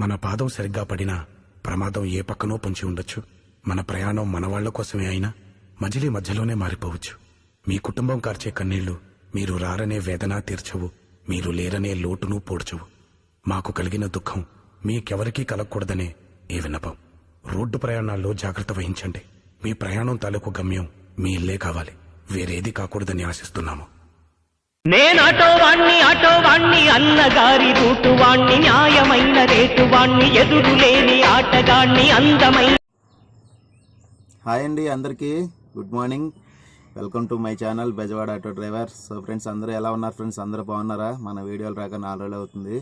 మన పాదం సరిగ్గా పడినా ప్రమాదం ఏ పక్కనో పొంచి ఉండొచ్చు. మన ప్రయాణం మనవాళ్ళ కోసమే అయినా మజిలీ మధ్యలోనే మారిపోవచ్చు. మీ కుటుంబం కార్చే కన్నీళ్ళు మీరు రారనే వేదన తీర్చవు. మీరు లేరనే లోటును పోడ్చవు. మాకు కలిగిన దుఃఖం మీకెవరికీ కలగకూడదనే ఈ విన్నపం. రోడ్డు ప్రయాణాల్లో జాగ్రత్త వహించండి. మీ ప్రయాణం తాలూకు గమ్యం మీ ఇల్లే కావాలి. వేరేది కాకూడదని ఆశిస్తున్నాము. నేనాటో వాణ్ణి ఆటో వాణ్ణి అన్నగారి రూటు వాణ్ణి న్యాయమైన రేటు వాణ్ణి ఆటగాణ్ణి అందమైన హాయ్ అండి అందరికీ. Good morning. Welcome to my channel Bezawada auto driver so friends అందరూ ఎలా ఉన్నారు ఫ్రెండ్స్? అందరూ బాగున్నారా? మన వీడియోలు రాక నాలుగు రోజులు అవుతుంది.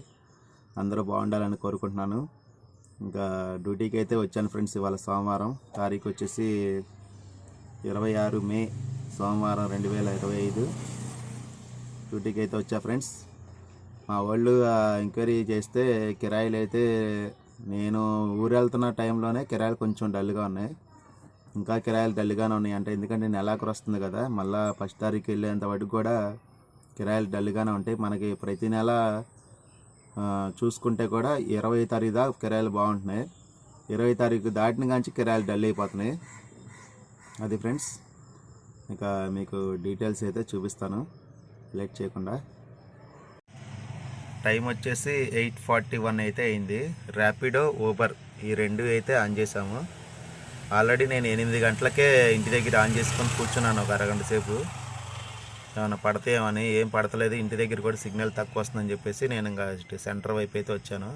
అందరూ బాగుండాలని కోరుకుంటున్నాను. ఇంకా డ్యూటీకి అయితే వచ్చాను ఫ్రెండ్స్ ఇవాళ సోమవారం. తారీఖు వచ్చేసి ఇరవై ఆరు మే సోమవారం రెండు వేల ఇరవై ఐదు. డ్యూటీకి అయితే వచ్చా ఫ్రెండ్స్. మా వాళ్ళు ఎంక్వైరీ చేస్తే కిరాయిలు అయితే నేను ఊరు వెళ్తున్న టైంలోనే కిరాయిలు కొంచెం డల్గా ఉన్నాయి. ఇంకా కిరాయిలు డల్గానే ఉన్నాయి. అంటే ఎందుకంటే నెలాఖరు వస్తుంది కదా మళ్ళీ ఫస్ట్ తారీఖు వెళ్ళేంత వరకు కూడా కిరాయిలు డల్గానే ఉంటాయి. మనకి ప్రతి నెల చూసుకుంటే కూడా ఇరవై తారీఖు దాకా కిరాయిలు బాగుంటున్నాయి. ఇరవై తారీఖు దాటిన కాంచి కిరాయిలు డల్ అయిపోతున్నాయి. అది ఫ్రెండ్స్ ఇక మీకు డీటెయిల్స్ అయితే చూపిస్తాను. లేట్ చేయకుండా. టైం వచ్చేసి ఎయిట్ ఫార్టీ వన్ అయితే అయింది. ర్యాపిడో ఊబర్ ఈ రెండు అయితే ఆన్ చేసాము ఆల్రెడీ నేను ఎనిమిది గంటలకే ఇంటి దగ్గర ఆన్ చేసుకొని కూర్చున్నాను ఒక అరగంట సేపు. ఏమైనా పడతాయేమని ఏం పడతలేదు ఇంటి దగ్గర కూడా సిగ్నల్ తక్కువ వస్తుందని చెప్పేసి నేను ఇంకా సెంటర్ వైపు అయితే వచ్చాను.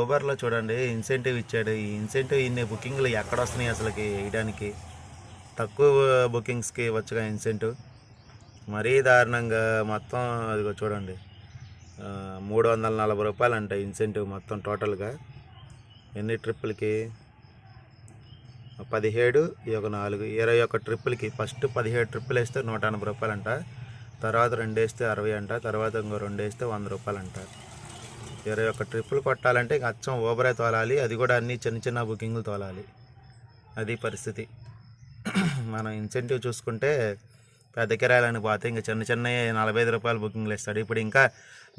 ఊబర్లో చూడండి ఇన్సెంటివ్ ఇచ్చాడు. ఈ ఇన్సెంటివ్ ఇన్ని బుకింగ్లు ఎక్కడ వస్తున్నాయి అసలుకి వేయడానికి? తక్కువ బుకింగ్స్కి వచ్చగా ఇన్సెంటివ్ మరీ దారుణంగా మొత్తం అదిగో చూడండి. మూడు వందల నలభై రూపాయలు అంట ఇన్సెంటివ్ మొత్తం టోటల్గా ఎన్ని ట్రిప్పులకి? పదిహేడు ఈ ఒక నాలుగు ఇరవై ఒక ట్రిప్పులకి. ఫస్ట్ పదిహేడు ట్రిప్పులు వేస్తే నూట ఎనభై రూపాయలు అంట తర్వాత రెండు వేస్తే అరవై అంట. తర్వాత ఇంకో రెండు వేస్తే వంద రూపాయలు అంట ఇరవై ఒక్క ట్రిప్పులు కొట్టాలంటే ఇంక అచ్చం ఓబరే తోలాలి. అది కూడా అన్ని చిన్న చిన్న బుకింగ్లు తోలాలి. అది పరిస్థితి. మనం ఇన్సెంటివ్ చూసుకుంటే పెద్ద కిరాయిలని పోతే ఇంకా చిన్న చిన్న నలభై ఐదు రూపాయలు బుకింగ్లు ఇస్తాడు. ఇప్పుడు ఇంకా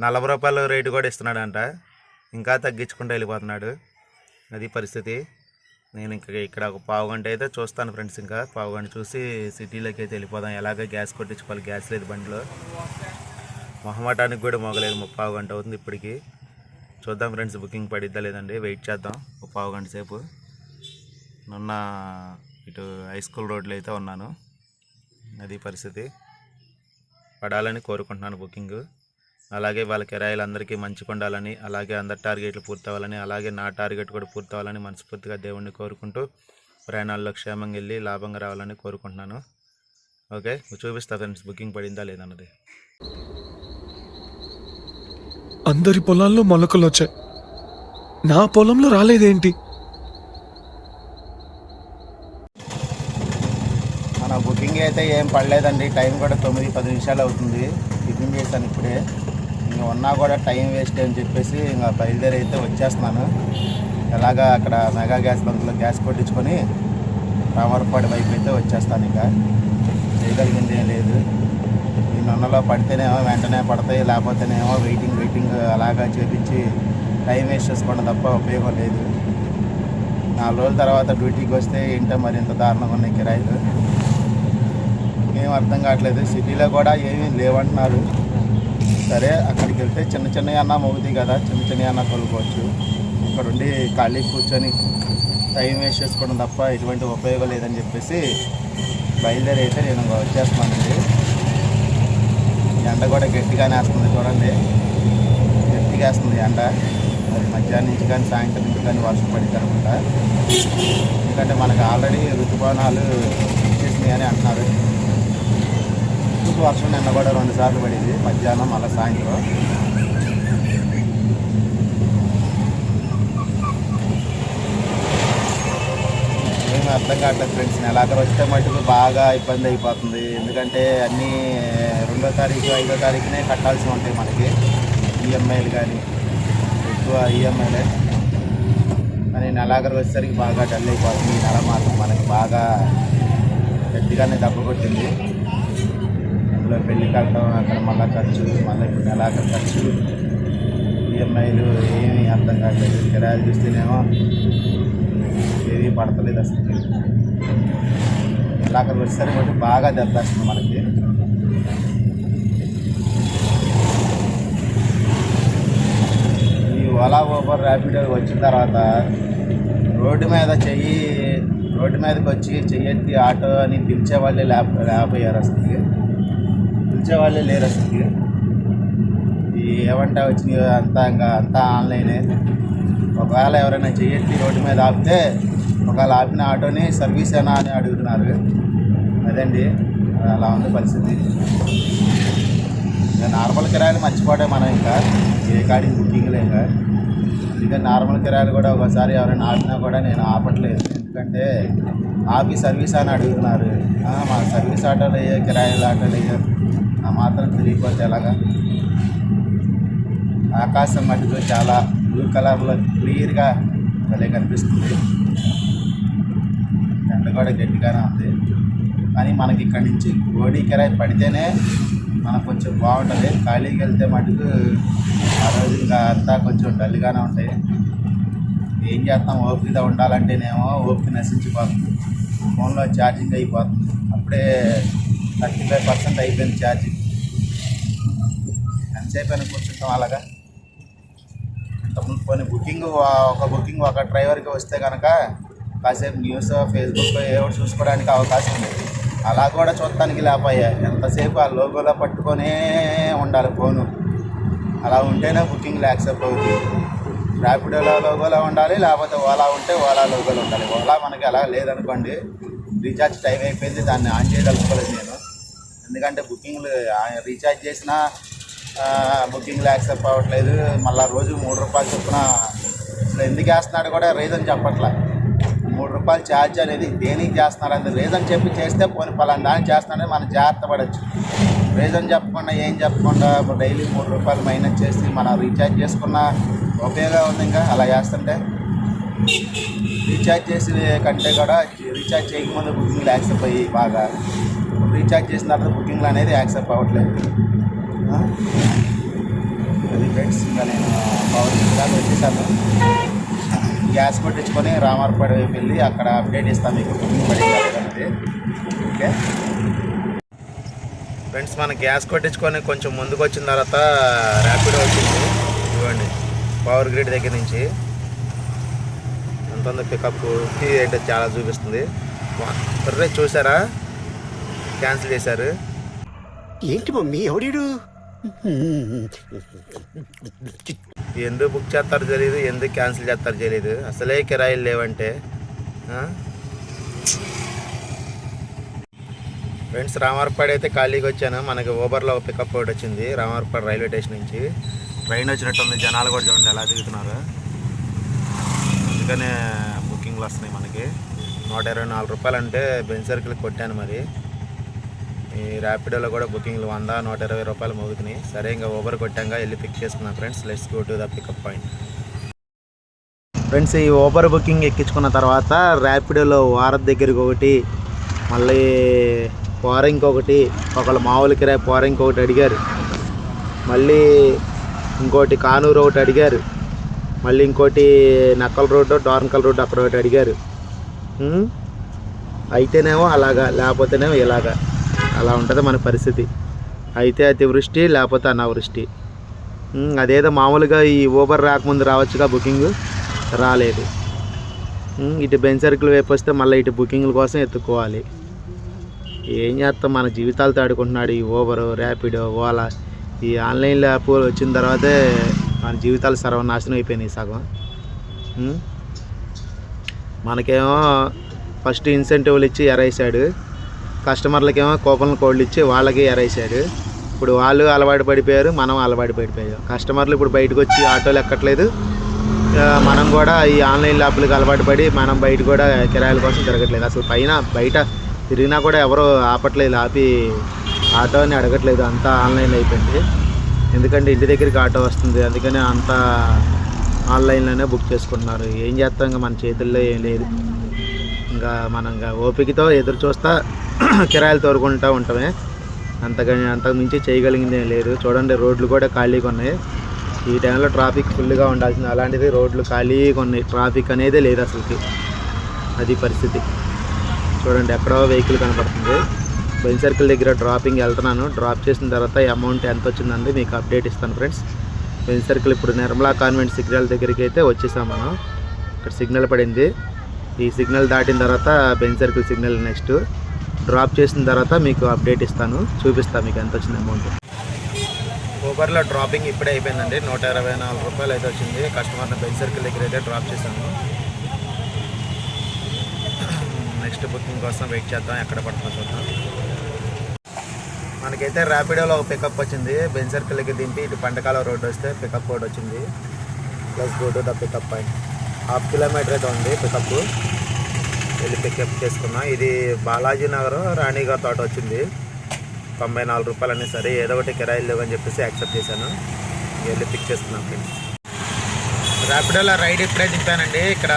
నలభై రూపాయలు రేటు కూడా ఇస్తున్నాడంట. ఇంకా తగ్గించుకుంటూ వెళ్ళిపోతున్నాడు. అది పరిస్థితి. నేను ఇంకా ఇక్కడ ఒక పావు గంట అయితే చూస్తాను ఫ్రెండ్స్ ఇంకా. పావు గంట చూసి సిటీలోకి అయితే వెళ్ళిపోదాం. ఎలాగ గ్యాస్ కొట్టించుకోవాలి. గ్యాస్ లేదు బండిలో. మొహమాటానికి కూడా మొగలేదు. ఒక పావు గంట అవుతుంది ఇప్పటికి. చూద్దాం ఫ్రెండ్స్ బుకింగ్ పడిద్దా లేదండి. వెయిట్ చేద్దాం. ఒక పావు గంట సేపు. నిన్న ఇటు హై స్కూల్ రోడ్లో అయితే ఉన్నాను. అది పరిస్థితి. పడాలని కోరుకుంటున్నాను బుకింగ్. అలాగే వాళ్ళ కిరాయిలు అందరికీ మంచిగా ఉండాలని అలాగే అందరి టార్గెట్లు పూర్తవ్వాలని అలాగే నా టార్గెట్ కూడా పూర్తవ్వాలని మనస్ఫూర్తిగా దేవుణ్ణి కోరుకుంటూ ప్రయాణాల్లో క్షేమంగా వెళ్ళి లాభంగా రావాలని కోరుకుంటున్నాను. ఓకే? చూపిస్తా ఫ్రెండ్స్ బుకింగ్ పడిందా లేదన్నది అందరి పొలాల్లో మొలకలు వచ్చాయి. నా పొలంలో రాలేదేంటి మన బుకింగ్ అయితే ఏం పడలేదండి. టైం కూడా తొమ్మిది పది నిమిషాలు అవుతుంది. టిఫిన్ చేశాను ఇప్పుడే. ఇంకా ఉన్నా కూడా టైం వేస్ట్ అని చెప్పేసి ఇంకా బయలుదేరి అయితే వచ్చేస్తున్నాను. ఎలాగా అక్కడ మెగా గ్యాస్ బంక్లో గ్యాస్ కొట్టించుకొని రామరపాడు వైపు అయితే వచ్చేస్తాను ఇంకా. చేయగలిగింది ఏం లేదు. ఈ నొన్నలో పడితేనేమో వెంటనే పడతాయి లేకపోతేనేమో వెయిటింగ్ వెయిటింగ్ అలాగా చేపించి టైం వేస్ట్ చేసుకోవడం తప్ప ఉపయోగం లేదు. నాలుగు రోజుల తర్వాత డ్యూటీకి వస్తే ఏంటో మరి ఇంత దారుణంగా ఉన్నాయి కిరాయిలు. ఏం అర్థం కావట్లేదు. సిటీలో కూడా ఏమీ లేవంటున్నారు. సరే అక్కడికి వెళ్తే చిన్న చిన్న అన్న మోగుతాయి కదా. చిన్న చిన్న అన్న కొనుక్కోవచ్చు. ఇక్కడ ఉండి ఖాళీ కూర్చొని టైం వేస్ట్ చేసుకోవడం తప్ప ఎటువంటి ఉపయోగం లేదని చెప్పేసి బయలుదేరి అయితే నేను వచ్చేస్తున్నానండి ఎండ కూడా గట్టిగానే వేస్తుంది చూడండి. గట్టిగా వేస్తుంది ఎండ. మరి మధ్యాహ్నం నుంచి కానీ సాయంత్రం నుంచి కానీ వర్షం పడింది అనమాట ఎందుకంటే మనకు ఆల్రెడీ ఋతుపవనాలు వచ్చేసినాయి అని అంటున్నారు. ఫస్ట్ వర్షం నిన్న కూడా రెండు సార్లు పడింది. మధ్యాహ్నం మళ్ళీ సాయంత్రం. అర్థం కావట్లేదు ఫ్రెండ్స్. నెలాఖరు వస్తే మటుకు బాగా ఇబ్బంది అయిపోతుంది. ఎందుకంటే అన్నీ రెండో తారీఖు ఐదో తారీఖునే కట్టాల్సి ఉంటాయి మనకి. ఈఎంఐలు కానీ ఎక్కువ ఈఎంఐలే కానీ నెలాఖరు వచ్చేసరికి బాగా డల్ అయిపోతుంది. ఈ నెల మాత్రం మనకి బాగా గట్టిగానే దెబ్బ కొట్టింది. అందులో పెళ్ళికి వెళ్ళటం అక్కడ మళ్ళీ ఖర్చు మళ్ళీ ఇప్పుడు నెలాఖరు ఖర్చు. ఈఎంఐలు ఏమీ అర్థం కావట్లేదు. కిరాయిలు చూస్తేనేమో ఏమీ పడతలేదు అసలు. ఇలాగ వచ్చేసరికి బట్టి బాగా దెబ్బేస్తుంది మనకి. ఈ ఓలా ఊబర్ ర్యాపిడో వచ్చిన తర్వాత రోడ్డు మీద చెయ్యి రోడ్డు మీదకి వచ్చి చెయ్యెత్తి ఆటో అని పిలిచే వాళ్ళే లేప లేకపోయారు అసలు. పిలిచే వాళ్ళే లేరు అసలు ఈ ఏమంటా వచ్చినాయి అంతా ఇంకా అంతా ఆన్లైనే. ఒకవేళ ఎవరైనా చెయ్యెత్తి రోడ్డు మీద ఆపితే ఒకవేళ ఆపిన ఆటోని సర్వీస్ ఏనా అని అడుగుతున్నారు. అదండి అలా ఉంది పరిస్థితి. ఇంకా నార్మల్ కిరాయిలు మర్చిపోవడం మనం ఇంకా ఏ కాడికి బుకింగ్లే ఇంకా అందుకని నార్మల్ కిరాయిలు కూడా ఒకసారి ఎవరైనా ఆపినా కూడా నేను ఆపట్లేదు. ఎందుకంటే ఆపి సర్వీస్ అని అడుగుతున్నారు. మా సర్వీస్ ఆటోలు అయ్యే కిరాయిలు ఆటోలు అయ్యే. ఆ మాత్రం తెలియకపోతే ఎలాగా? ఆకాశం మట్టితో చాలా బ్లూ కలర్లో క్లియర్గా భలే కనిపిస్తుంది. ఎండ కూడా గట్టిగానే ఉంది. కానీ మనకి ఇక్కడి నుంచి గోడీకరాయి పడితేనే మనకు కొంచెం బాగుంటుంది. ఖాళీకి వెళ్తే మటుకు ఆ రోజు ఇంకా అంతా కొంచెం డల్గానే ఉంటాయి. ఏం చేస్తాం? ఓపికగా ఉండాలంటేనేమో ఓపిక నశించిపోతుంది. ఫోన్లో ఛార్జింగ్ అయిపోతుంది. అప్పుడే థర్టీ ఫైవ్ పర్సెంట్ అయిపోయింది ఛార్జింగ్. ఎంతసేపు అయినా కూర్చుంటాం అలాగా? ఇంతకుముందు కొన్ని బుకింగ్ ఒక బుకింగ్ ఒక డ్రైవర్కి వస్తే కనుక కాసేపు న్యూస్ ఫేస్బుక్ ఏవో చూసుకోవడానికి అవకాశం ఉంది. అలా కూడా చూడటానికి లేకపోయా ఎంతసేపు ఆ లోగోలో పట్టుకొనే ఉండాలి ఫోను. అలా ఉంటేనే బుకింగ్ యాక్సెప్ట్ అవుతుంది ర్యాపిడోలో లోగోలో ఉండాలి లేకపోతే ఓలా ఉంటే ఓలా లోగోలో ఉండాలి. ఓలా మనకి అలా లేదనుకోండి రీఛార్జ్ టైం అయిపోయింది దాన్ని ఆన్ చేయదలుచుకోలేదు నేను. ఎందుకంటే బుకింగ్లు రీఛార్జ్ చేసినా బుకింగ్లు యాక్సెప్ట్ అవ్వట్లేదు మళ్ళీ రోజు మూడు రూపాయలు చొప్పున అసలు ఎందుకు వేస్తున్నాడు కూడా రీజన్ చెప్పట్లే. మూడు రూపాయలు ఛార్జ్ అనేది దేనికి చేస్తున్నాడు అనేది రీజన్ చెప్పి చేస్తే పోనీ పలానా దానికి చేస్తున్నాడని మనం జాగ్రత్త పడవచ్చు రీజన్ చెప్పకుండా ఏం చెప్పకుండా డైలీ మూడు రూపాయలు మైనస్ చేసి మనం రీఛార్జ్ చేసుకున్న ఉపయోగం ఉంది ఇంకా అలా చేస్తుంటే. రీఛార్జ్ చేసి కంటే కూడా రీఛార్జ్ చేయకముందు బుకింగ్లు యాక్సెప్ట్ అయ్యి బాగా. రీఛార్జ్ చేసిన తర్వాత బుకింగ్లు అనేది యాక్సెప్ట్ అవ్వట్లేదు. ఉంటుంది ఫ్రెండ్స్ ఇంకా నేను పవర్ వచ్చేసాను. గ్యాస్ కొట్టించుకొని రామారపేట వెళ్ళి అక్కడ అప్డేట్ ఇస్తాను మీకు. ఓకే. ఫ్రెండ్స్ మన గ్యాస్ కొట్టించుకొని కొంచెం ముందుకు వచ్చిన తర్వాత ర్యాపిడో వచ్చింది. ఇవ్వండి పవర్ గ్రిడ్ దగ్గర నుంచి. ఎంత ఉందో పికప్ ఏంటో చాలా చూపిస్తుంది. సరే చూసారా? క్యాన్సిల్ చేశారు. ఏంటి మమ్మీ ఎవడీడు? ఎందుకు బుక్ చేస్తారో తెలియదు ఎందుకు క్యాన్సిల్ చేస్తారో తెలియదు అసలే కిరాయిలు లేవంటే ఫ్రెండ్స్ రామారపాడు అయితే ఖాళీగా వచ్చాను. మనకి ఊబర్లో పికప్ ఒకటి వచ్చింది రామారపాడు రైల్వే స్టేషన్ నుంచి. ట్రైన్ వచ్చినట్టుంది జనాలు కూడా చూడండి ఎలా దిగుతున్నారు. అందుకనే బుకింగ్లు వస్తున్నాయి మనకి. నూట ఇరవై నాలుగు రూపాయలు అంటే బెంచ్ సర్కిల్ కొట్టాను మరి. ఈ ర్యాపిడోలో కూడా బుకింగ్లు వంద నూట ఇరవై రూపాయలు మోగుతున్నాయి. సరే ఇంకా ఊబర్ కొట్టాక వెళ్ళి పిక్ చేసుకున్నాం friends let's go to the pickup point friends ఈ ఊబర్ బుకింగ్ ఎక్కించుకున్న తర్వాత ర్యాపిడోలో వారత్ దగ్గరికి ఒకటి మళ్ళీ పోర ఒకటి ఒకళ్ళు మామూలు కిరాయి పోర ఒకటి అడిగారు. మళ్ళీ ఇంకోటి కానూరు ఒకటి అడిగారు. మళ్ళీ ఇంకోటి నక్కల రోడ్డు డార్నకల్ రోడ్డు అక్కడ ఒకటి అడిగారు. అయితేనేమో అలాగా లేకపోతేనేమో ఇలాగా. అలా ఉంటుంది మన పరిస్థితి. అయితే అతివృష్టి లేకపోతే అనావృష్టి. అదేదో మామూలుగా ఈ ఊబర్ రాకముందు రావచ్చుగా బుకింగ్? రాలేదు. ఇటు బెంచ్ సర్కిల్ వైపు వస్తే మళ్ళీ ఇటు బుకింగ్ల కోసం ఎత్తుకోవాలి. ఏం చేస్తాం? మన జీవితాలతో ఆడుకుంటున్నాడు ఈ ఊబర్ ర్యాపిడో ఓలా ఈ ఆన్లైన్ యాప్ వచ్చిన తర్వాతే మన జీవితాలు సర్వనాశనం అయిపోయినాయి సగం. మనకేమో ఫస్ట్ ఇన్సెంటివ్లు ఇచ్చి ఎరేసాడు. కస్టమర్లకేమో కూపన్లు కోడ్లు ఇచ్చి వాళ్ళకి ఎరేసాడు ఇప్పుడు వాళ్ళు అలవాటు పడిపోయారు మనం అలవాటు పడిపోయాం. కస్టమర్లు ఇప్పుడు బయటకు వచ్చి ఆటోలు ఎక్కట్లేదు మనం కూడా ఈ ఆన్లైన్ యాప్లకు అలవాటు పడి మనం బయట కూడా కిరాయిల కోసం తిరగట్లేదు. అసలు పైన బయట తిరిగినా కూడా ఎవరు ఆపట్లేదు ఆపి ఆటో అని అడగట్లేదు. అంతా ఆన్లైన్ అయిపోయింది. ఎందుకంటే ఇంటి దగ్గరికి ఆటో వస్తుంది. అందుకని అంతా ఆన్లైన్లోనే బుక్ చేసుకుంటున్నారు. ఏం చేస్తాం ఇంకా మన చేతుల్లో ఏం లేదు. ఇంకా మనం ఇంకా ఓపికతో ఎదురు చూస్తా కిరాయిలు తోరుకుంటూ ఉంటామే. అంతకని అంతకు మించి చేయగలిగింది ఏం లేదు. చూడండి రోడ్లు కూడా ఖాళీగా ఉన్నాయి. ఈ టైంలో ట్రాఫిక్ ఫుల్గా ఉండాల్సింది. అలాంటిది రోడ్లు ఖాళీగా ఉన్నాయి. ట్రాఫిక్ అనేది లేదు అసలుకి. అది పరిస్థితి. చూడండి ఎక్కడో వెహికల్ కనపడుతుంది. బెన్ సర్కిల్ దగ్గర డ్రాపింగ్ వెళ్తున్నాను. డ్రాప్ చేసిన తర్వాత అమౌంట్ ఎంత వచ్చిందండి మీకు అప్డేట్ ఇస్తాను ఫ్రెండ్స్. బెన్ సర్కిల్ ఇప్పుడు నిర్మలా కాన్వెంట్ సిగ్నల్ దగ్గరికి అయితే వచ్చేసాం మనం. ఇక్కడ సిగ్నల్ పడింది. ఈ సిగ్నల్ దాటిన తర్వాత Benz circle signal next. Drop చేసిన తర్వాత మీకు అప్డేట్ ఇస్తాను. చూపిస్తాను మీకు ఎంత వచ్చింది అమౌంట్. ఊబర్లో డ్రాపింగ్ ఇప్పుడే అయిపోయిందండి. నూట ఇరవై నాలుగు రూపాయలు అయితే వచ్చింది. కస్టమర్ని బెల్ సర్కిల్ దగ్గర అయితే డ్రాప్ చేశాను. నెక్స్ట్ బుకింగ్ కోసం వెయిట్ చేద్దాం. ఎక్కడ పడుతుందో చూద్దాం. మనకైతే ర్యాపిడోలో ఒక పికప్ వచ్చింది. బెన్ సర్కిల్కి దింపి ఇటు పంటకాల రోడ్ వస్తే పికప్ కూడా వచ్చింది. Plus go to the pickup point half kilometre అయితే ఉంది పికప్ వెళ్ళి పికప్ చేసుకున్నాం. ఇది బాలాజీ నగర్ రాణిగారి తోట వచ్చింది. తొంభై నాలుగు రూపాయలు అనే సరే ఏదో ఒకటి కిరాయిలు లేవని చెప్పేసి యాక్సెప్ట్ చేశాను. వెళ్ళి పిక్ చేసుకున్నాం ఫ్రెండ్స్ ర్యాపిడోలో రైడ్ ఇప్పుడే దింపానండి. ఇక్కడ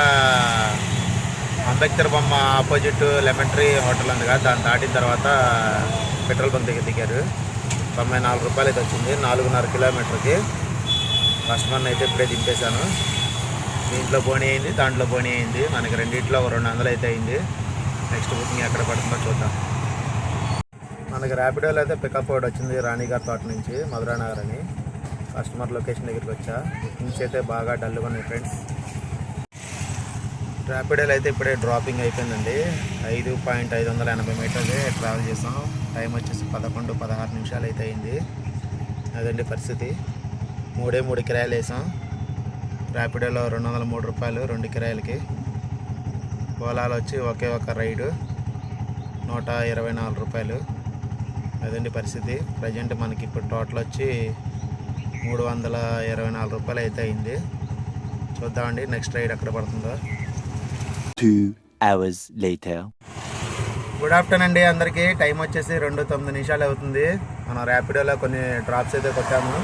అంబేద్కర్ బొమ్మ ఆపోజిట్ లెమన్ ట్రీ హోటల్ ఉంది కదా దాన్ని దాటిన తర్వాత పెట్రోల్ బంక్ దగ్గర దిగారు. తొంభై నాలుగు రూపాయలు అయితే వచ్చింది నాలుగున్నర కిలోమీటర్కి. కస్టమర్ని అయితే ఇప్పుడే దింపేశాను. దీంట్లో పోనీ అయింది దాంట్లో పోనీ అయింది. మనకి రెండింటిలో ఒక రెండు వందలు అయితే అయింది. నెక్స్ట్ బుకింగ్ ఎక్కడ పడుతుందో చూద్దాం. మనకి ర్యాపిడోలో అయితే పికప్ ఒకటి వచ్చింది రాణిగారి తోట నుంచి మధురానగర్ అని కస్టమర్ లొకేషన్ దగ్గరికి వచ్చా. బుకింగ్స్ అయితే బాగా డల్గా ఉన్నాయి ఫ్రెండ్స్ ర్యాపిడోలో అయితే ఇప్పుడే డ్రాపింగ్ అయిపోయిందండి. ఐదు పాయింట్ ఐదు వందల ఎనభై మీటర్లే ట్రావెల్ చేసాం. టైం వచ్చేసి పదకొండు పదహారు నిమిషాలు అయితే అయింది. అదండి పరిస్థితి. మూడే మూడు కిరాయలు వేసాం. ర్యాపిడోలో రెండు వందల మూడు రూపాయలు రెండు కిరాయిలకి. ఓలాలో వచ్చి ఒకే ఒక రైడు నూట ఇరవై నాలుగు రూపాయలు. అదండి పరిస్థితి. ప్రజెంట్ మనకి ఇప్పుడు టోటల్ వచ్చి మూడు వందల ఇరవై నాలుగు రూపాయలు అయితే అయింది. చూద్దామండి నెక్స్ట్ రైడ్ ఎక్కడ పడుతుందో. Two hours later. Good afternoon అండి అందరికీ. టైం వచ్చేసి రెండు తొమ్మిది నిమిషాలు అవుతుంది. మనం ర్యాపిడోలో కొన్ని డ్రాప్స్ అయితే కొట్టాము.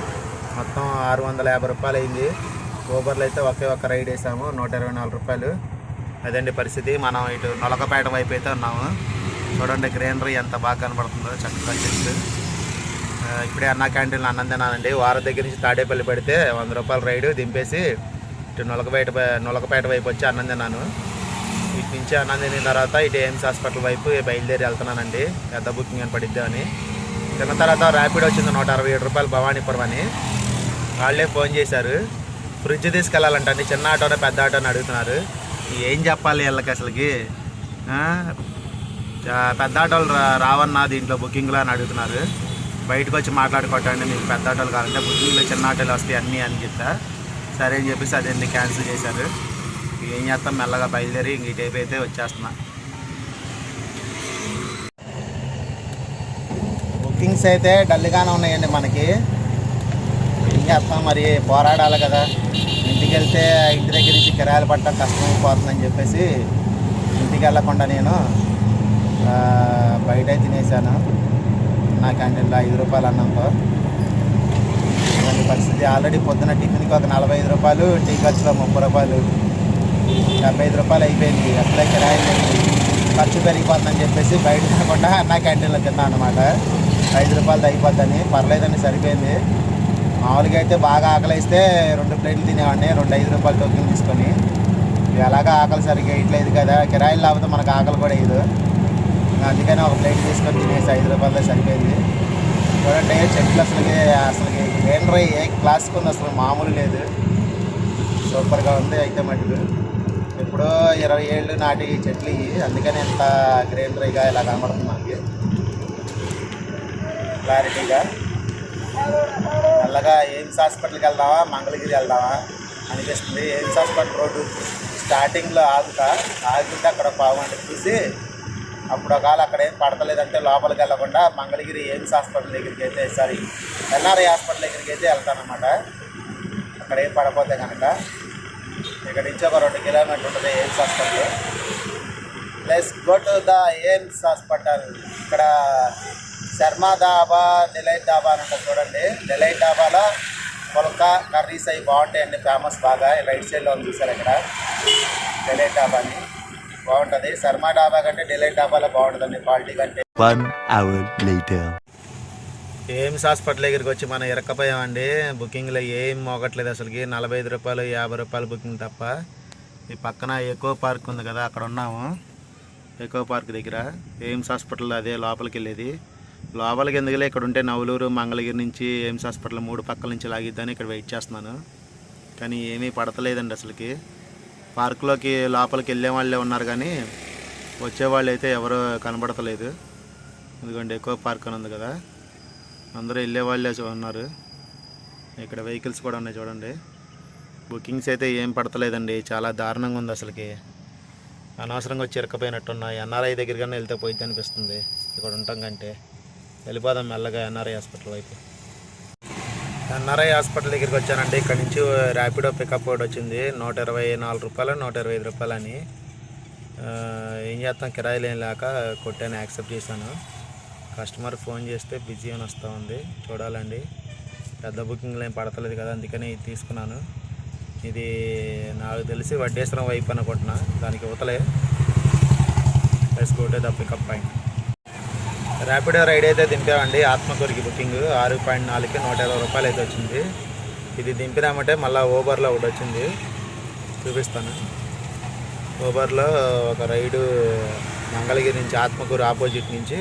మొత్తం ఆరు వందల యాభై రూపాయలు అయింది. ఊబర్లో అయితే ఒకే ఒక్క రైడ్ వేసాము నూట ఇరవై నాలుగు రూపాయలు. అదండి పరిస్థితి. మనం ఇటు నొలకపేట వైపు అయితే ఉన్నాము. చూడండి గ్రీనరీ ఎంత బాగా కనబడుతుందో చక్కగా చెట్లు ఇప్పుడే అన్న క్యాంటీన్లో అన్నం తిన్నానండి. వారం దగ్గర నుంచి తాడేపల్లి పెడితే వంద రూపాయల రైడు దింపేసి ఇటు నొలకపేట నొలకపేట వైపు వచ్చి అన్నం తిన్నాను. ఇటు నుంచి అన్నం తిన్న తర్వాత ఇటు ఎయిమ్స్ హాస్పిటల్ వైపు బయలుదేరి వెళ్తున్నానండి. పెద్ద బుకింగ్ అని. పడిద్దామని తిన్న తర్వాత ర్యాపిడ్ వచ్చింది నూట అరవై ఏడు రూపాయలు భవానీపురం అని. వాళ్ళే ఫోన్ చేశారు. ఫ్రిడ్జ్ తీసుకెళ్ళాలంటండి చిన్న ఆటోనే పెద్ద ఆటోని అడుగుతున్నారు. ఏం చెప్పాలి వీళ్ళకి అసలుకి? పెద్ద ఆటోలు రా- రావన్నా దీంట్లో బుకింగ్లో అని అడుగుతున్నారు. బయటకు వచ్చి మాట్లాడుకోవటండి మీకు పెద్ద ఆటోలు కావాలంటే బుకింగ్లో చిన్న ఆటోలు వస్తాయి అన్నీ అని చెప్తా సరే అని చెప్పేసి అదేంటి క్యాన్సిల్ చేశారు. ఏం చేస్తాం? మెల్లగా బయలుదేరి ఇంక టైప్ అయితే వచ్చేస్తున్నా. బుకింగ్స్ అయితే డల్గానే ఉన్నాయండి మనకి. ఏం చేస్తాం? మరి పోరాడాలి కదా. ఇంటికి వెళ్తే ఇంటి దగ్గర నుంచి కిరాయిలు పట్టడం కష్టమైపోతుందని చెప్పేసి ఇంటికి వెళ్ళకుండా నేను బయట తినేసాను నా క్యాంటీన్లో ఐదు రూపాయలు అన్నంతో. ఇలాంటి పరిస్థితి ఆల్రెడీ పొద్దున టిఫిన్కి ఒక నలభై ఐదు రూపాయలు టీ ఖర్చులో ముప్పై రూపాయలు. డెబ్బై ఐదు రూపాయలు అయిపోయింది. అట్లే కిరాయిలు ఖర్చు పెరిగిపోతుందని చెప్పేసి బయట తినకుండా నా క్యాంటీన్లో తిన్నాను అనమాట ఐదు రూపాయలు అయిపోద్దని. పర్లేదని సరిపోయింది. మామూలుగా అయితే బాగా ఆకలిస్తే రెండు ప్లేట్లు తినేవాడిని రెండు ఐదు రూపాయలు టోకెన్ తీసుకొని. ఇవి ఎలాగా ఆకలి సరిగ్గా ఇట్లేదు కదా కిరాయిలు లేకపోతే మనకు ఆకలి కూడా వేయదు. అందుకని ఒక ప్లేట్ తీసుకొని తినేసి ఐదు రూపాయలతో సరిపోయింది. చూడండి చెట్లు అసలుకి అసలుకి గ్రీనరీ ఏ క్లాస్కి ఉంది అసలు? మామూలు లేదు. సూపర్గా ఉంది అయితే మటుకు. ఎప్పుడో ఇరవై ఏళ్ళు నాటి చెట్లు అందుకని ఎంత గ్రీనరీగా ఇలా కనబడుతుంది మనకి. క్లారిటీగా. మెల్లగా ఎయిమ్స్ హాస్పిటల్కి వెళ్దామా మంగళగిరి వెళ్దామా అనిపిస్తుంది. ఎయిమ్స్ హాస్పిటల్ రోడ్డు స్టార్టింగ్లో ఆగుతా ఆగితే అక్కడ పావుగంట చూసి అప్పుడు ఒకవేళ అక్కడ ఏం పడతలేదంటే లోపలికి వెళ్ళకుండా మంగళగిరి ఎయిమ్స్ హాస్పిటల్ దగ్గరికి అయితే సారీ ఎన్ఆర్ఐ హాస్పిటల్ దగ్గరికి అయితే వెళ్తానమాట అక్కడ ఏం పడపోతే కనుక ఇక్కడ నుంచి ఒక రెండు కిలోమీటర్ ఉంటుంది AIIMS hospital. Plus go to the AIIMS hospital. ఇక్కడ శర్మ డాబా డిలైట్ డాబా అని ఉంటుంది చూడండి. డిలైట్ డాబాలో పుల్కా కర్రీస్ అవి బాగుంటాయండి ఫేమస్ బాగా. రైట్ సైడ్లో ఉంది చూసారు ఇక్కడ? డిలైట్ డాబా అని బాగుంటుంది. శర్మ డాబా కంటే డిలైట్ డాబాలో బాగుంటుందండి క్వాలిటీ కంటే. One hour later. AIIMS hospital దగ్గరికి వచ్చి మనం ఇరక్కపోయామండి. బుకింగ్లో ఏం మోగట్లేదు అసలుకి. నలభై ఐదు రూపాయలు యాభై రూపాయలు బుకింగ్ తప్ప. ఈ పక్కన ఎకో పార్క్ ఉంది కదా అక్కడ ఉన్నాము. ఎకో పార్క్ దగ్గర. ఎయిమ్స్ హాస్పిటల్ అదే లోపలికి వెళ్ళేది లోపలికి ఎందుకులే ఇక్కడ ఉంటే నవలూరు మంగళగిరి నుంచి ఎయిమ్స్ హాస్పిటల్ మూడు పక్కల నుంచి లాగిద్దని ఇక్కడ వెయిట్ చేస్తున్నాను. కానీ ఏమీ పడతలేదండి అసలుకి. పార్కులోకి లోపలికి వెళ్ళే వాళ్ళే ఉన్నారు కానీ వచ్చేవాళ్ళు అయితే ఎవరు కనబడతలేదు. ఎందుకంటే ఎక్కువ పార్క్ అని ఉంది కదా. అందరూ వెళ్ళే వాళ్ళే ఉన్నారు. ఇక్కడ వెహికల్స్ కూడా ఉన్నాయి చూడండి. బుకింగ్స్ అయితే ఏం పడతలేదండి. చాలా దారుణంగా ఉంది అసలుకి. అనవసరంగా వచ్చి ఇరకపోయినట్టున్నాయి ఎన్ఆర్ఐ దగ్గరికన్నా వెళ్తే పోయిద్ది అనిపిస్తుంది. ఇక్కడ ఉంటాం కంటే. వెళ్ళిపోదాం మెల్లగా ఎన్ఆర్ఐ హాస్పిటల్ వైపు. ఎన్ఆర్ఐ హాస్పిటల్ దగ్గరికి వచ్చానండి. ఇక్కడ నుంచి ర్యాపిడో పికప్ ఒకటి వచ్చింది. నూట ఇరవై నాలుగు రూపాయలు నూట ఇరవై ఐదు రూపాయలు అని ఏం చేస్తాం? కిరాయిలు ఏం లేక కొట్టాను యాక్సెప్ట్ చేశాను. కస్టమర్ ఫోన్ చేస్తే బిజీ అని వస్తూ ఉంది. చూడాలండి. పెద్ద బుకింగ్లు ఏం పడతలేదు కదా అందుకని ఇది తీసుకున్నాను. ఇది నాకు తెలిసి వడ్డేశ్వరం వైపు అనుకుంటున్నా. దానికి ఇవతలే plus go to the pickup point Rapido ride అయితే దింపామండి. ఆత్మకూరికి బుకింగ్ ఆరు పాయింట్ నాలుగుకి నూట ఇరవై రూపాయలు అయితే వచ్చింది. ఇది దింపినామంటే మళ్ళీ ఓబర్లో ఒకటి వచ్చింది. చూపిస్తాను. ఓబర్లో ఒక రైడు మంగళగిరి నుంచి ఆత్మకూరు ఆపోజిట్ నుంచి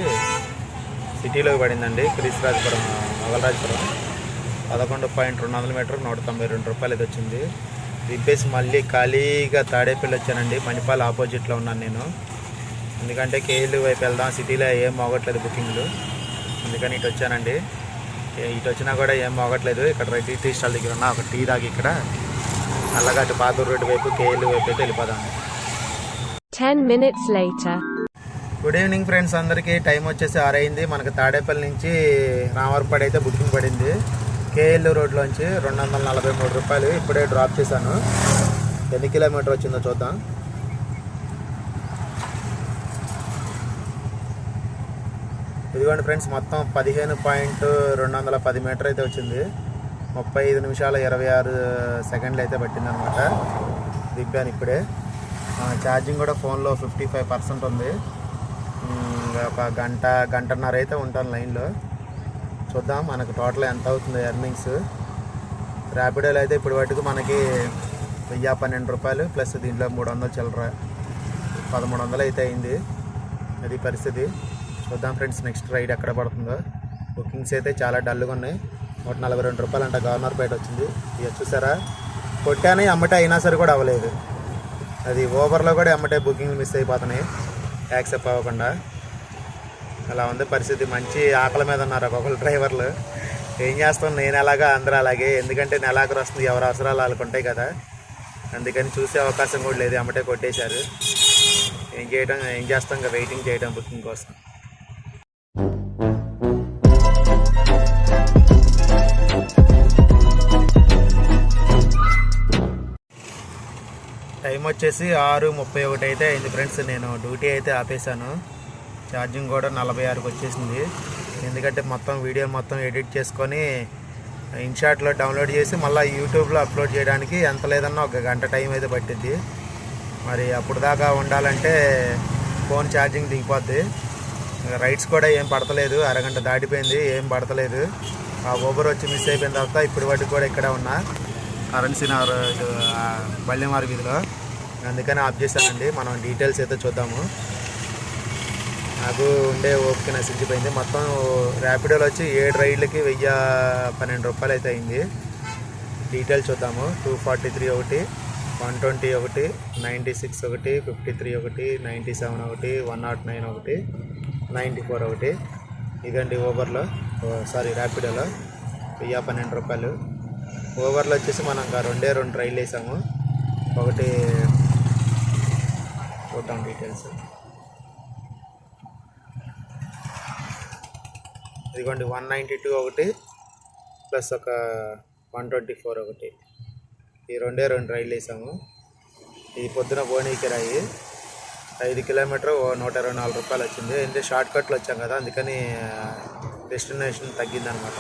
సిటీలోకి పడిందండి. క్రీస్రాజపురం మొగలరాజపురం పదకొండు పాయింట్ రెండు వందల మీటర్ నూట తొంభై రెండు రూపాయలు అయితే వచ్చింది. దింపేసి మళ్ళీ ఖాళీగా తాడేపల్లి వచ్చానండి. మణిపాల్ ఆపోజిట్లో ఉన్నాను నేను. ఎందుకంటే కేఎల్ వైపు వెళ్దాం. సిటీలో ఏం మోగట్లేదు బుకింగ్లు. అందుకని ఇటు వచ్చానండి. ఇటు వచ్చినా కూడా ఏం మోగట్లేదు ఇక్కడ రెడ్డి టీ స్టాల్ దగ్గర ఉన్న ఒక టీ దాగి ఇక్కడ. అల్లగట్టు పాతూరు రోడ్డు వైపు కేఎల్ వైపు అయితే వెళ్ళిపోదాం. 10 minutes later. Good evening friends అందరికీ టైం వచ్చేసి ఆరైంది. మనకి తాడేపల్లి నుంచి రామవరపాడు అయితే బుకింగ్ పడింది. కేఎల్ రోడ్లోంచి రెండు వందల నలభై మూడు రూపాయలు ఇప్పుడే డ్రాప్ చేశాను. ఎన్ని కిలోమీటర్ వచ్చిందో చూద్దాం. ఇదిగోండి ఫ్రెండ్స్ మొత్తం పదిహేను పాయింట్ రెండు వందల పది మీటర్ అయితే వచ్చింది. ముప్పై ఐదు నిమిషాల ఇరవై ఆరు సెకండ్లు అయితే పట్టిందనమాట దింపాను ఇప్పుడే. ఛార్జింగ్ కూడా ఫోన్లో ఫిఫ్టీ ఫైవ్ పర్సెంట్ ఉంది ఒక గంట గంటన్నర అయితే ఉంటాను లైన్లో. చూద్దాం మనకు టోటల్ ఎంత అవుతుంది ఎర్నింగ్స్ ర్యాపిడోలో అయితే ఇప్పటి వరకు మనకి వెయ్యి పన్నెండు రూపాయలు ప్లస్ దీంట్లో మూడు వందలు చిల్లర పదమూడు వందలు అయితే అయింది. అది పరిస్థితి. చూద్దాం ఫ్రెండ్స్ నెక్స్ట్ రైడ్ ఎక్కడ పడుతుందో. బుకింగ్స్ అయితే చాలా డల్గా ఉన్నాయి. నూట నలభై రెండు రూపాయలు అంట గవర్నర్పేట వచ్చింది. ఇక చూసారా? కొట్టానే అమ్మటే అయినా సరే కూడా అవ్వలేదు. అది ఓవర్లో కూడా అమ్మటే బుకింగ్ మిస్ అయిపోతున్నాయి. యాక్సెప్ట్ అవ్వకుండా. అలా ఉంది పరిస్థితి. మంచి ఆకలి మీద ఉన్నారు ఒక్కొక్కరు డ్రైవర్లు. ఏం చేస్తాం? నేను ఎలాగా అందరూ అలాగే. ఎందుకంటే నెలాఖరు వస్తుంది ఎవరి అవసరాలు వాళ్ళకు ఉంటాయి కదా. అందుకని చూసే అవకాశం కూడా లేదు. అమ్మటే కొట్టేశారు. ఏం చేయడం ఏం చేస్తాం? ఇంకా వెయిటింగ్ చేయడం బుకింగ్ కోసం. టైం వచ్చేసి ఆరు ముప్పై ఒకటి అయితే అయింది ఫ్రెండ్స్. నేను డ్యూటీ అయితే ఆపేశాను. ఛార్జింగ్ కూడా నలభై ఆరుకి వచ్చేసింది. ఎందుకంటే మొత్తం వీడియో మొత్తం ఎడిట్ చేసుకొని ఇన్షాట్లో డౌన్లోడ్ చేసి మళ్ళీ యూట్యూబ్లో అప్లోడ్ చేయడానికి ఎంత లేదన్నా ఒక గంట టైం అయితే పట్టింది మరి అప్పుడు దాకా ఉండాలంటే ఫోన్ ఛార్జింగ్ దిగిపోద్ది. రైడ్స్ కూడా ఏం పడతలేదు. అరగంట దాటిపోయింది. ఏం పడతలేదు. ఆ ఊబర్ వచ్చి మిస్ అయిపోయిన తర్వాత ఇప్పటి వరకు కూడా ఇక్కడ ఉన్నా. కరెన్సీ నగర్ బల్లిమార్ వీధిలో. అందుకని ఆఫ్ చేశానండి. మనం డీటెయిల్స్ అయితే చూద్దాము. నాకు ఉండే ఓపిక నశించిపోయింది. మొత్తం ర్యాపిడోలో వచ్చి ఏడు రైడ్లకి వెయ్యి పన్నెండు రూపాయలు అయితే అయింది. డీటెయిల్స్ చూద్దాము. టూ ఫార్టీ త్రీ ఒకటి వన్ ట్వంటీ ఒకటి నైంటీ సిక్స్ ఒకటి ఫిఫ్టీ త్రీ ఒకటి నైంటీ సెవెన్ ఒకటి వన్ నాట్ నైన్ ఒకటి నైంటీ ఫోర్ ఒకటి. ఇదండి ఓవర్లో. సారీ ర్యాపిడోలో వెయ్యి పన్నెండు రూపాయలు. ఓవర్లో వచ్చేసి మనం ఇంకా రెండే రెండు రైళ్ళు వేసాము. ఒకటి చూద్దాం డీటెయిల్స్ ఇదిగోండి వన్ నైంటీ టూ ఒకటి ప్లస్ ఒక వన్ ట్వంటీ ఫోర్ ఒకటి. ఈ రెండే రెండు రైళ్ళు వేసాము. ఈ పొద్దున బోనీ రాయి ఐదు కిలోమీటర్ ఓ నూట ఇరవై నాలుగు రూపాయలు వచ్చింది. ఎందుకంటే షార్ట్ కట్లు వచ్చాం కదా అందుకని డెస్టినేషన్ తగ్గిందనమాట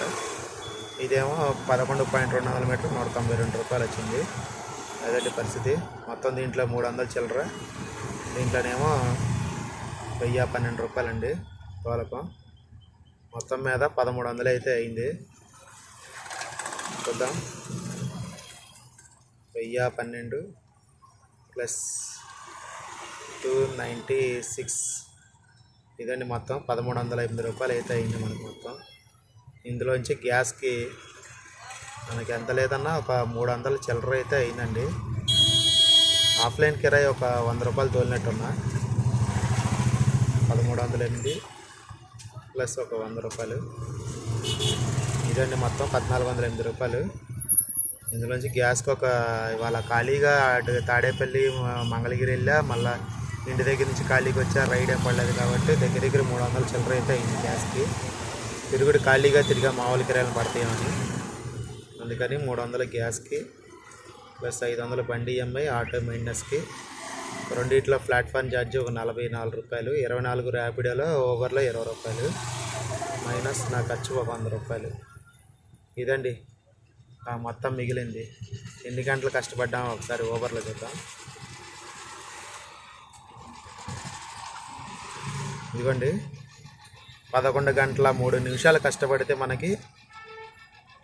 ఇదేమో పదకొండు పాయింట్ రెండు వందల మీటర్ నూట తొంభై రెండు రూపాయలు వచ్చింది. అదండి పరిస్థితి. మొత్తం దీంట్లో మూడు వందలు చిల్లర. దీంట్లోనేమో వెయ్యి పన్నెండు రూపాయలండి తోలకం. మొత్తం మీద పదమూడు వందలు అయితే అయింది. చూద్దాం. వెయ్యి పన్నెండు ప్లస్ టూ నైంటీ సిక్స్. ఇదండి మొత్తం పదమూడు వందల ఎనిమిది రూపాయలు అయితే అయింది మనకు మొత్తం. ఇందులోంచి గ్యాస్కి మనకి ఎంత లేదన్నా ఒక మూడు వందల చిల్లర అయితే అయిందండి. ఆఫ్లైన్ కిరాయి ఒక వంద రూపాయలు తోలినట్టున్నా. పదమూడు వందల ఎనిమిది ప్లస్ ఒక వంద రూపాయలు. ఇదండి మొత్తం పద్నాలుగు వందల ఎనిమిది రూపాయలు. ఇందులోంచి గ్యాస్కి ఒక ఇవాళ ఖాళీగా అటు తాడేపల్లి మంగళగిరి వెళ్ళా మళ్ళీ ఇంటి దగ్గర నుంచి ఖాళీకి వచ్చా రైడ్ ఏం పడలేదు కాబట్టి దగ్గర దగ్గర మూడు వందల చిల్లర అయితే అయింది గ్యాస్కి. తిరుగుడు ఖాళీగా తిరిగా మామూలు కిరాయిలు పడతాయని అందుకని మూడు వందల గ్యాస్కి. ప్లస్ ఐదు వందల బండి ఈఎంఐ ఆటో మెయింటెనెన్స్కి రెండిట్లో ప్లాట్ఫామ్ ఛార్జ్ ఒక నలభై నాలుగు రూపాయలు ఇరవై నాలుగు ర్యాపిడోలో ఓవర్లో ఇరవై రూపాయలు మైనస్ నా ఖర్చు ఒక వంద రూపాయలు. ఇదండి ఆ మొత్తం మిగిలింది. ఎన్ని గంటలు కష్టపడ్డాము ఒకసారి ఓవర్లో చూద్దాం. ఇదిగోండి పదకొండు గంటల మూడు నిమిషాలు కష్టపడితే మనకి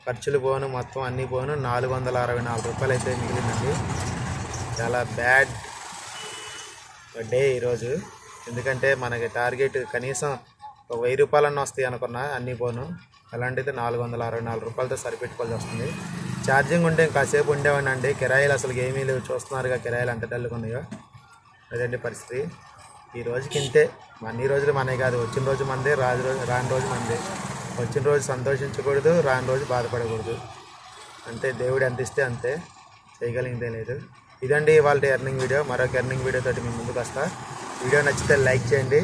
ఖర్చులు పోను మొత్తం అన్నీ పోను. నాలుగు వందల అరవై నాలుగు రూపాయలు అయితే మిగిలిందండి. చాలా బ్యాడ్ డే ఈరోజు. ఎందుకంటే మనకి టార్గెట్ కనీసం ఒక వెయ్యి రూపాయలన్నా వస్తాయి అనుకున్నా అన్నీ పోను. అలాంటిది నాలుగు వందల అరవై నాలుగు రూపాయలతో సరిపెట్టుకోవాల్సి వస్తుంది. ఛార్జింగ్ ఉంటే కాసేపు ఉండేవాడిని అండి. కిరాయిలు అసలు ఏమీ లేవు. చూస్తున్నారుగా కిరాయిలు ఎంత డల్లుకున్నాయో అదండి పరిస్థితి. ఈ రోజుకి ఇంతే. అన్ని రోజులు మనే కాదు. వచ్చిన రోజు మందే రాజు రోజు రాని రోజు మందే. వచ్చిన రోజు సంతోషించకూడదు రాని రోజు బాధపడకూడదు. అంతే దేవుడు ఎంత ఇస్తే అంతే. చేయగలిగిందే లేదు. ఇదండి ఇవాళ ఎర్నింగ్ వీడియో. మరొక ఎర్నింగ్ వీడియో తోటి మీ ముందుకు వస్తా. వీడియో నచ్చితే లైక్ చేయండి.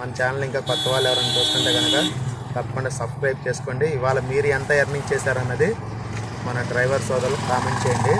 మన ఛానల్ ఇంకా కొత్త వాళ్ళు ఎవరైనా చూస్తుంటే కనుక తప్పకుండా సబ్స్క్రైబ్ చేసుకోండి. ఇవాళ మీరు ఎంత ఎర్నింగ్ చేశారన్నది మన డ్రైవర్ సోదరులు కామెంట్ చేయండి.